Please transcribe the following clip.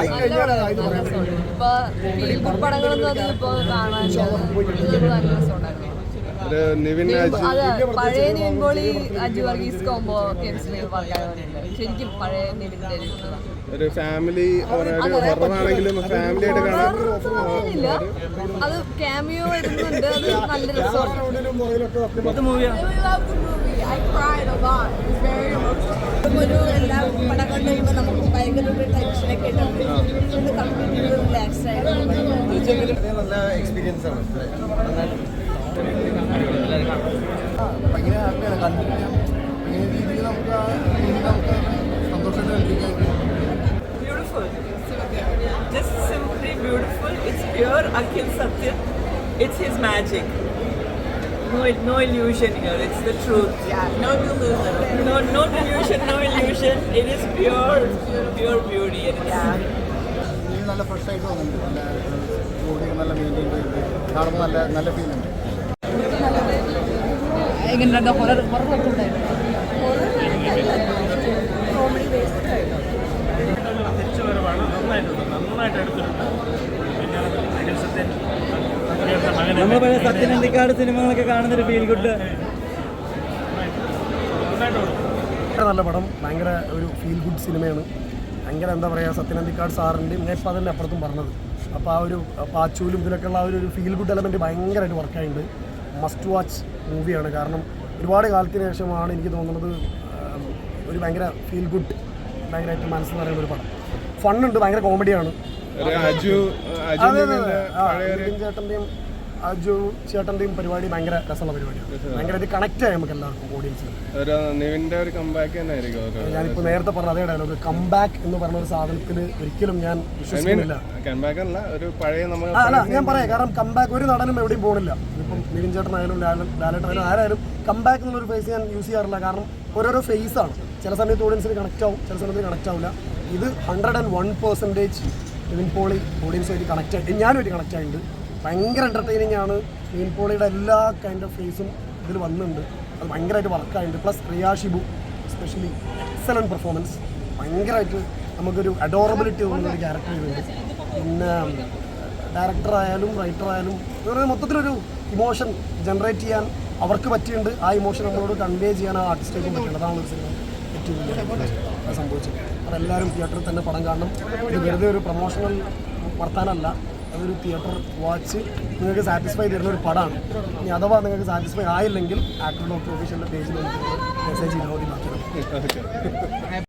ഇപ്പൊ feel good പടങ്ങളൊന്നും അധികം ഇപ്പൊ ഇത് നല്ല രസമുണ്ടായിരുന്നു. അതെ പഴയ നിവിൻ പോളി അജു വർഗീസ് കോംബോ കെമിസ്ട്രി ശരിക്കും പഴയ നിവിന്റെ ഒരു ഫാമിലി ഹൊററാണെങ്കിലും ഫാമിലി ആയിട്ട് കാണാൻ ഇല്ല. അത് ക്യാമിയോ ഇടുന്നുണ്ട്. അത് നല്ല രസമാണ്. ഒരു എല്ലാ പടം കണ്ടു കഴിയുമ്പോൾ നമുക്ക് ഭയങ്കര ഒരു ടെൻഷനൊക്കെ ഉണ്ട് ഒന്ന് കംപ്ലീറ്റ് റിലാക്സ് ആയിട്ട് നല്ല എക്സ്പീരിയൻസ് ആണ്. ഭയങ്കര ഹാപ്പിയാണ് കണ്ടിട്ട് ഇങ്ങനെ രീതിയിൽ നമുക്ക് ആ രീതിയിൽ നമുക്ക് സന്തോഷമായിട്ട് കണ്ടിരിക്കാൻ beautiful. Just simply beautiful. It's pure Akhil Satya. It's his magic. No, no illusion here. It's the truth. Yeah, no delusion. No, no delusion, no illusion. It is pure, pure beauty. And it's, നല്ല fresh ആയിട്ട് തോന്നുന്നുണ്ട് നല്ല body നല്ല maintain ചെയ്ത് കാണുമ്പോൾ നല്ല നല്ല feel ഉണ്ട് തിരിച്ചുവരവാണ് നന്നായിട്ടുണ്ട് നന്നായിട്ട് എടുത്തിട്ടുണ്ട് പിന്നെ അഖിൽ സത്യൻ അദ്ദേഹത്തെ മകനെ നമ്മൾ പഴയ സത്യനന്ദിക്കാട് സിനിമകളൊക്കെ കാണുന്നൊരു ഫീൽ ഗുഡ് ഭയങ്കര നല്ല പടം. ഭയങ്കര ഒരു ഫീൽ ഗുഡ് സിനിമയാണ്. ഭയങ്കര എന്താ പറയുക സത്യനന്ദിക്കാട് സാറിന്റെയും ഞാൻ ഇപ്പോൾ അതിന്റെ അപ്പുറത്തും പറഞ്ഞത്. അപ്പോൾ ആ ഒരു പാച്ചൂലും ഇതിലൊക്കെ ഉള്ള ആ ഒരു ഫീൽ ഗുഡ് എലമെന്റ് ഭയങ്കരമായിട്ട് വർക്കായിട്ടുണ്ട് മസ്റ്റ് വാച്ച് മൂവിയാണ് കാരണം ഒരുപാട് കാലത്തിന് ശേഷമാണ് എനിക്ക് തോന്നുന്നത് ഒരു ഭയങ്കര ഫീൽ ഗുഡ് ഭയങ്കരമായിട്ട് മനസ്സ് നിറയുന്ന ഒരു പടം. ഫണ്ണുണ്ട് ഭയങ്കര കോമഡിയാണ് അജു അജു അതെ ചേട്ടന്റെയും അജു ചേട്ടന്റെയും പരിപാടി ഭയങ്കര രസമുള്ള പരിപാടിയാണ് ഭയങ്കര കണക്ട് ആയി നമുക്ക് എല്ലാവർക്കും ഓഡിയൻസിന് ഞാനിപ്പോൾ നേരത്തെ പറഞ്ഞ അതേ ഡയലോഗ് കംബാക്ക് എന്ന് പറഞ്ഞ ഒരു സാധനത്തിൽ ഒരിക്കലും ഞാൻ വിശ്വസിക്കുന്നില്ല. അല്ല ഞാൻ പറയാം കാരണം കംബാക്ക് ഒരു നടനും എവിടെയും പോകണില്ല ഇപ്പം നിവിൻ ചേട്ടനായാലും ലാലേട്ടനായാലും ആരായാലും കംബാക്ക് എന്നുള്ളൊരു ഫേസ് ഞാൻ യൂസ് ചെയ്യാറില്ല. കാരണം ഓരോരോ ഫേസ് ആണ്. ചില സമയത്ത് ഓഡിയൻസിന് കണക്ട് ആവും ചില സമയത്ത് കണക്ട് ആവില്ല. ഇത് hundred and one percentage Nivin Pauly ഓഡിയൻസുമായിട്ട് connect ആയിട്ട് ഞാനുമായിട്ട് കണക്ട് ആയിട്ടുണ്ട്. ഭയങ്കര എന്റർടൈനിങ് ആണ്. നിവിൻ പോളിയുടെ എല്ലാ കൈൻഡ് ഓഫ് ഫേസും ഇതിൽ വന്നിട്ടുണ്ട്. അത് ഭയങ്കരമായിട്ട് വർക്കായിട്ടുണ്ട് പ്ലസ് റിയാ ഷിബു എസ്പെഷ്യലി എക്സലന്റ് പെർഫോമൻസ് ഭയങ്കരമായിട്ട് നമുക്കൊരു അഡോറബിലിറ്റി തോന്നുന്ന ഒരു ക്യാരക്ടർ ചെയ്തിട്ടുണ്ട് പിന്നെ ഡയറക്ടറായാലും റൈറ്റർ ആയാലും മൊത്തത്തിലൊരു ഇമോഷൻ ജനറേറ്റ് ചെയ്യാൻ അവർക്ക് പറ്റിയുണ്ട് ആ ഇമോഷൻ നമ്മളോട് കൺവേ ചെയ്യാൻ ആ ആർട്ടിസ്റ്റേക്കും പറ്റുന്നുണ്ട് അതാണ് ഒരു സിനിമ ഏറ്റവും വലിയ സംഭവിച്ചത്. അപ്പോൾ എല്ലാവരും തിയേറ്ററിൽ തന്നെ പടം കാണണം. ഇത് വെറുതെ ഒരു പ്രൊമോഷണൽ വർത്താനല്ല. അതൊരു തിയേറ്റർ വാച്ച് നിങ്ങൾക്ക് സാറ്റിസ്ഫൈ തരുന്ന ഒരു പടമാണ്. ഇനി അഥവാ നിങ്ങൾക്ക് സാറ്റിസ്ഫൈ ആയില്ലെങ്കിൽ ആക്ടർ ഡോക്ടർ ഒഫീഷ്യലിന്റെ പേജിൽ മെസ്സേജ് ചെയ്താൽ മതി.